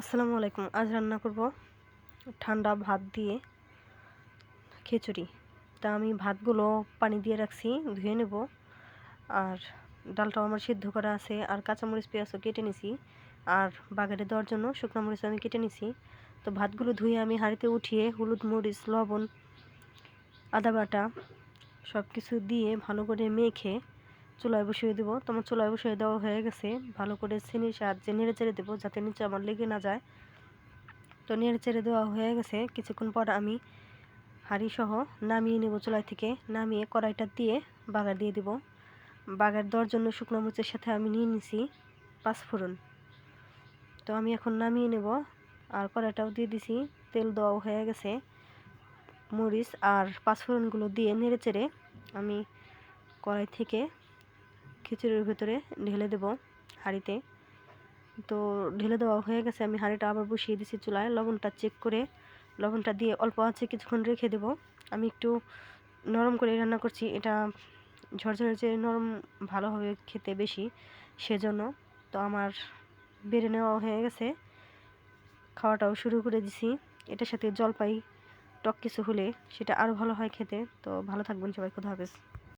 আসসালামু আলাইকুম। আজ রান্না করব ঠান্ডা ভাত দিয়ে খিচুড়ি। তা আমি ভাতগুলো পানি দিয়ে রাখছি, ধুয়ে নেব। আর ডালটাও আমার সিদ্ধ করা আছে, আর কাঁচামরিচ, পেঁয়াজও কেটে নিছি। আর বাগারে দেওয়ার জন্য শুকনো মরিচ আমি কেটে নিছি। তো ভাতগুলো ধুয়ে আমি হাঁড়িতে উঠিয়ে হলুদ মরিচ, লবণ, আদা বাটা সব কিছু দিয়ে ভালো করে মেখে চুলায় বসিয়ে দেবো। তোমার চুলায় বসিয়ে দেওয়া হয়ে গেছে। ভালো করে চিনির সাহায্যে নেড়ে চেড়ে দেবো যাতে নিচে আমার লেগে না যায়। তো নেড়ে চেড়ে দেওয়া হয়ে গেছে। কিছুক্ষণ পর আমি হাঁড়ি সহ নামিয়ে নেব চুলাই থেকে। নামিয়ে কড়াইটা দিয়ে বাগার দিয়ে দিব। বাগার দেওয়ার জন্য শুকনো মরিচের সাথে আমি নিয়ে নিছি পাঁচফোড়ন তো আমি এখন নামিয়ে নেব। আর কড়াইটাও দিয়ে দিছি। তেল দেওয়াও হয়ে গেছে। মরিচ আর পাঁচফোড়নগুলো দিয়ে নেড়ে চেড়ে আমি কড়াই থেকে খিচুড়ির ভেতরে ঢেলে দেব হাঁড়িতে। তো ঢেলে দেওয়া হয়ে গেছে, আমি হাঁড়িটা আবার বসিয়ে দিছি চুলায়। লবণটা চেক করে, লবণটা দিয়ে অল্প আছে কিছুক্ষণ রেখে দেব। আমি একটু নরম করে রান্না করছি। এটা ঝরঝরে যে নরম ভালো হবে খেতে বেশি সেজন্য। তো আমার বেড়ে নেওয়া হয়ে গেছে। খাওয়াটাও শুরু করে দিছি। এটার সাথে জলপাই টক কিছু হলে সেটা আরও ভালো হয় খেতে। তো ভালো থাকবেন সবাই কোথা হাফেজ।